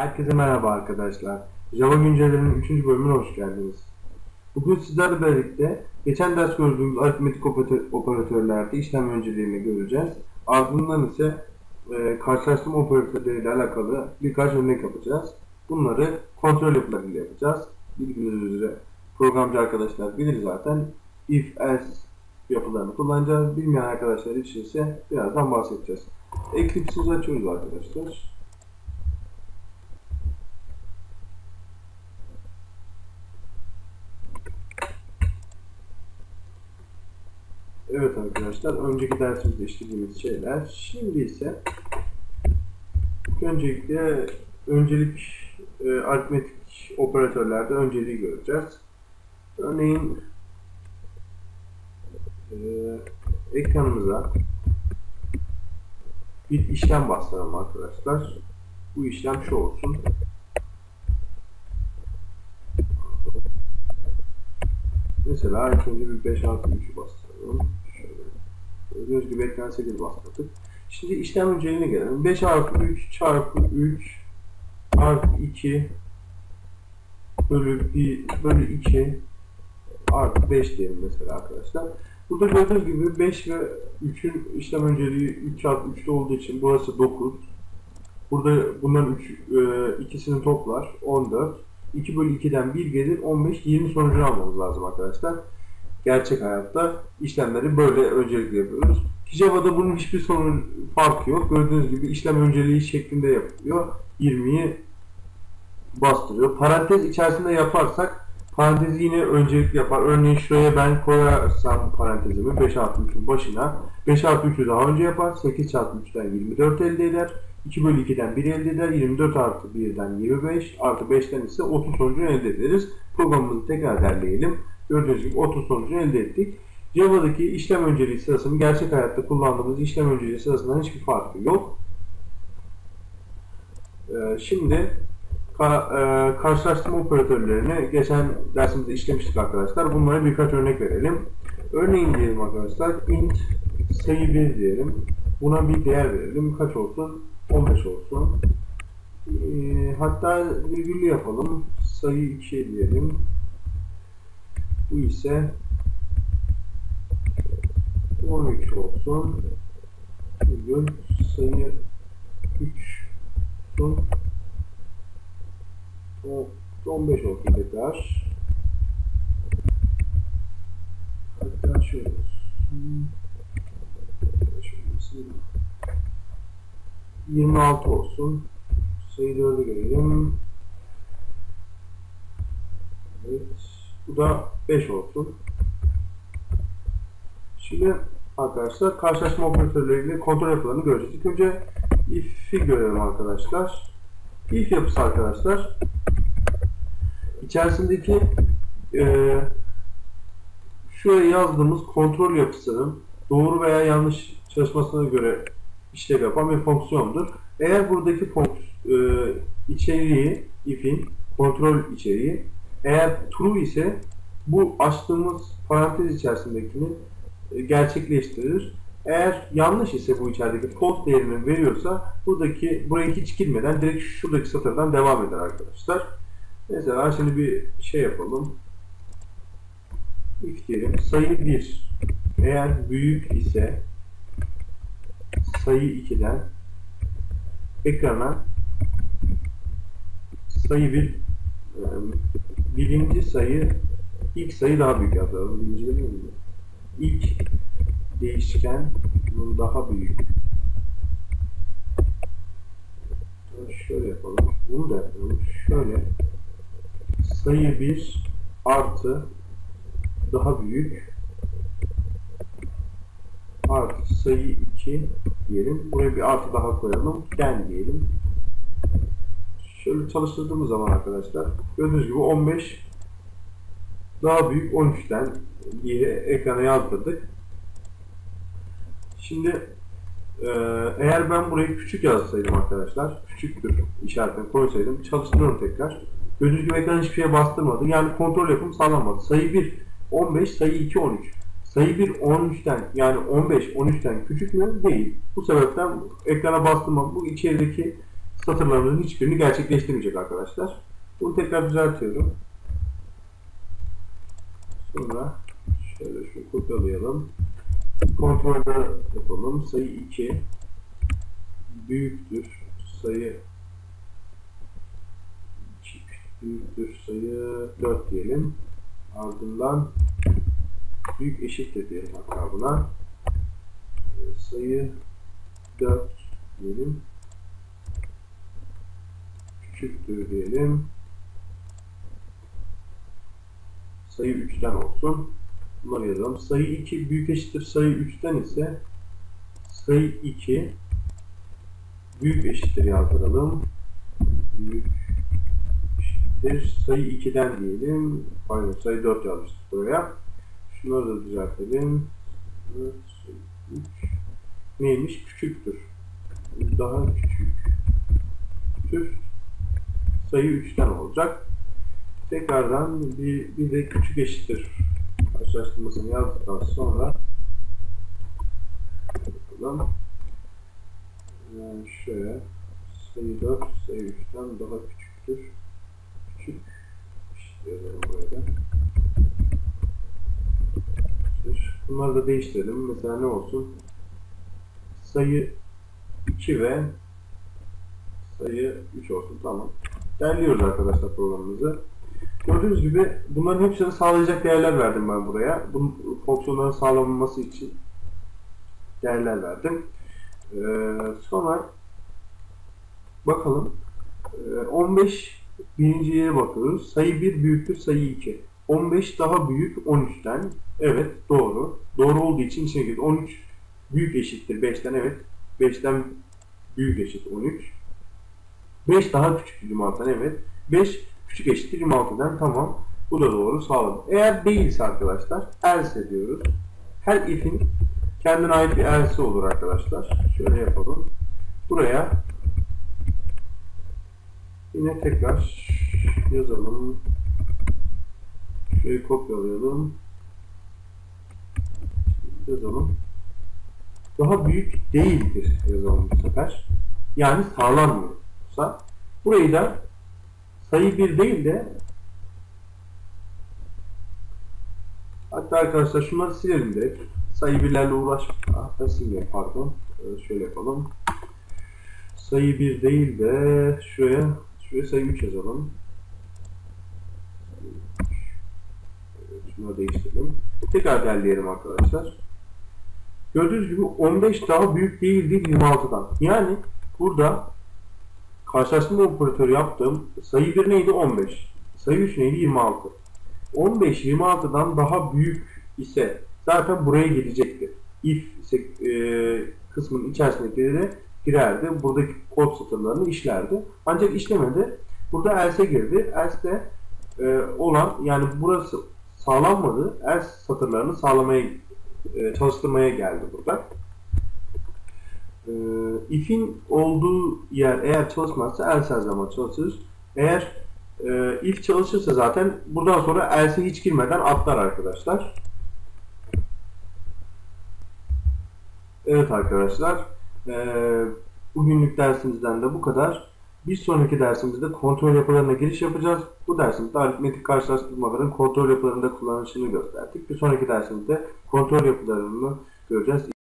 Herkese merhaba arkadaşlar. Java güncellemenin 3. bölümüne hoş geldiniz. Bugün sizlerle birlikte geçen ders gördüğümüz aritmetik operatör- operatörlerde işlem önceliğini göreceğiz. Ardından ise e, karşılaştırma operatörleriyle alakalı birkaç örnek yapacağız. Bunları kontrol yapılarıyla yapacağız. Bildiğiniz üzere programcı arkadaşlar bilir zaten. If, else yapılarını kullanacağız. Bilmeyen arkadaşlar için ise birazdan bahsedeceğiz. Eclipse'imizi açıyoruz arkadaşlar. Evet arkadaşlar, önceki dersimizde işlediğimiz şeyler. Şimdi ise öncelikle öncelik e, aritmetik operatörlerde önceliği göreceğiz. Örneğin e, ekranımıza bir işlem bastıralım arkadaşlar. Bu işlem şu olsun. Mesela ilk önce bir 5 artı 3'ü bastıralım. Gördüğünüz gibi 8 bastırdık. Şimdi işlem önceliğine gelelim. 5 artı 3 çarpı 3 artı 2 bölü 1 bölü 2 artı 5 diyelim mesela arkadaşlar. Burada gördüğünüz gibi 5 ve 3'ün işlem önceliği 3 çarpı 3'te olduğu için burası 9. Burada bunların 3 e, ikisini toplar 14. 2 bölü 2'den 1 gelir 15 20 sonucunu almamız lazım arkadaşlar. Gerçek hayatta işlemleri böyle öncelikle yapıyoruz. Java'da bunun hiçbir sorun farkı yok. Gördüğünüz gibi işlem önceliği şeklinde yapılıyor. 20'yi bastırıyor. Parantez içerisinde yaparsak parantezi yine öncelikli yapar. Örneğin şuraya ben koyarsam parantezimi 5 artı 3'ün başına 5 artı 3'ü daha önce yapar. 8 çarpı 3'ten 24 elde eder. 2 bölü 2'den 1 elde eder. 24 artı 1'den 25 artı 5'ten ise 30 sonucunu elde ederiz. Programımızı tekrar derleyelim. Gördüğünüz gibi 30 sonucunu elde ettik. Java'daki işlem önceliği sırasının gerçek hayatta kullandığımız işlem önceliği sırasından hiçbir farkı yok. Ee, şimdi ka- e, karşılaştırma operatörlerini geçen dersimizde işlemiştik arkadaşlar. Bunlara birkaç örnek verelim. Örneğin diyelim arkadaşlar int sayı 1 diyelim. Buna bir değer verelim. Kaç olsun? 15 olsun. Ee, hatta virgüllü yapalım. Sayı 2 diyelim. Bu ise 13 olsun. Virgül sayı 3 olsun. O 15 olsun tekrar. Hatta şöyle olsun. Şöyle sileyim. 26 olsun. Sayı 4'e gelelim. Evet. Bu da 5 olsun. Şimdi arkadaşlar karşılaşma operatörleriyle kontrol yapılarını göreceğiz. Önce if'i görelim arkadaşlar. If yapısı arkadaşlar içerisindeki e, şuraya yazdığımız kontrol yapısının doğru veya yanlış çalışmasına göre işlev yapan bir fonksiyondur. Eğer buradaki e, içeriği if'in kontrol içeriği eğer true ise bu açtığımız parantez içerisindekini e, gerçekleştirir. Eğer yanlış ise bu içerideki false değerini veriyorsa buradaki buraya hiç girmeden direkt şuradaki satırdan devam eder arkadaşlar. Mesela şimdi bir şey yapalım. If diyelim sayı 1 eğer büyük ise sayı 2'den ekrana sayı 1 birinci sayı ilk sayı daha büyük. Birinci demeyeyim mi? İlk değişken bunun daha büyük. Şöyle yapalım. Bunu da yapalım. Şöyle sayı 1 artı daha büyük artı sayı 2 diyelim. Buraya bir artı daha koyalım. Den diyelim. Şöyle çalıştırdığımız zaman arkadaşlar gördüğünüz gibi 15 daha büyük 13'ten diye ekrana yazdırdık. Şimdi e, eğer ben burayı küçük yazsaydım arkadaşlar küçüktür işaretini koysaydım çalıştırıyorum tekrar. Gördüğünüz gibi ekran hiçbir şeye bastırmadı. Yani kontrol yapım sağlanmadı. Sayı 1 15, sayı 2 13. Sayı 1 13'ten yani 15 13'ten küçük mü? Değil. Bu sebepten ekrana bastırmam bu içerideki satırlarımızın hiçbirini gerçekleştirmeyecek arkadaşlar. Bunu tekrar düzeltiyorum. Sonra şöyle şunu kopyalayalım. Kontrolde yapalım. Sayı 2 büyüktür. Sayı 2 büyüktür. Sayı 4 diyelim. Ardından büyük eşittir diyelim hatta buna. Sayı 4 diyelim. Küçüktür diyelim. Sayı 3'ten olsun. Bunları yazalım. Sayı 2 büyük eşittir sayı 3'ten ise sayı 2 büyük eşittir yazdıralım. Büyük eşittir sayı 2'den diyelim. Pardon sayı 4 yazmıştık buraya. Şunları da düzeltelim. 4, sayı 3. Neymiş? Küçüktür. Daha küçük. Küçük. Sayı 3'ten olacak. Tekrardan bir, bir de küçük eşittir karşılaştırmasını yazdıktan sonra bakalım. Ee, şöyle sayı 4 sayı 3'ten daha küçüktür. Küçük eşit yazalım buraya. Bunları da değiştirelim. Mesela ne olsun? Sayı 2 ve sayı 3 olsun. Tamam. Derliyoruz arkadaşlar programımızı. Gördüğünüz gibi bunların hepsini sağlayacak değerler verdim ben buraya. Bu fonksiyonların sağlanması için değerler verdim. Ee, sonra bakalım. Ee, 15 birinciye bakıyoruz. Sayı 1 büyüktür sayı 2. 15 daha büyük 13'ten. Evet doğru. Doğru olduğu için içine girdi. 13 büyük eşittir 5'ten. Evet. 5'ten büyük eşit 13. 5 daha küçük 26'dan. Evet. 5 küçük eşittir 26'dan. Tamam. Bu da doğru. Sağladım. Eğer değilse arkadaşlar else diyoruz. Her if'in kendine ait bir else olur arkadaşlar. Şöyle yapalım. Buraya yine tekrar yazalım. Şöyle kopyalayalım. Yazalım. Daha büyük değildir yazalım bu sefer. Yani sağlanmıyorsa burayı da sayı 1 değil de hatta arkadaşlar şunları silelim direkt. Sayı birlerle uğraş hatta silmeyelim pardon. Ee, şöyle yapalım. Sayı 1 değil de şuraya şuraya sayı 3 yazalım. Şunu değiştirelim. Tekrar derleyelim arkadaşlar. Gördüğünüz gibi 15 daha büyük değildir 26'dan. Yani burada karşılaştırma operatörü yaptığım sayı 1 neydi? 15. Sayı 3 neydi? 26. 15 26'dan daha büyük ise zaten buraya gelecekti. If e, kısmının içerisindekileri de girerdi. Buradaki kod satırlarını işlerdi. Ancak işlemedi. Burada else girdi. Else'de e, olan yani burası sağlanmadı. Else satırlarını sağlamaya e, çalıştırmaya geldi burada. E, if'in olduğu yer eğer çalışmazsa else her zaman çalışır. Eğer e, if çalışırsa zaten buradan sonra else hiç girmeden atlar arkadaşlar. Evet arkadaşlar. E, bugünlük dersimizden de bu kadar. Bir sonraki dersimizde kontrol yapılarına giriş yapacağız. Bu dersimizde aritmetik karşılaştırmaların kontrol yapılarında kullanışını gösterdik. Bir sonraki dersimizde kontrol yapılarını göreceğiz.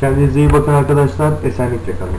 Kendinize iyi bakın arkadaşlar. Esenlikle kalın.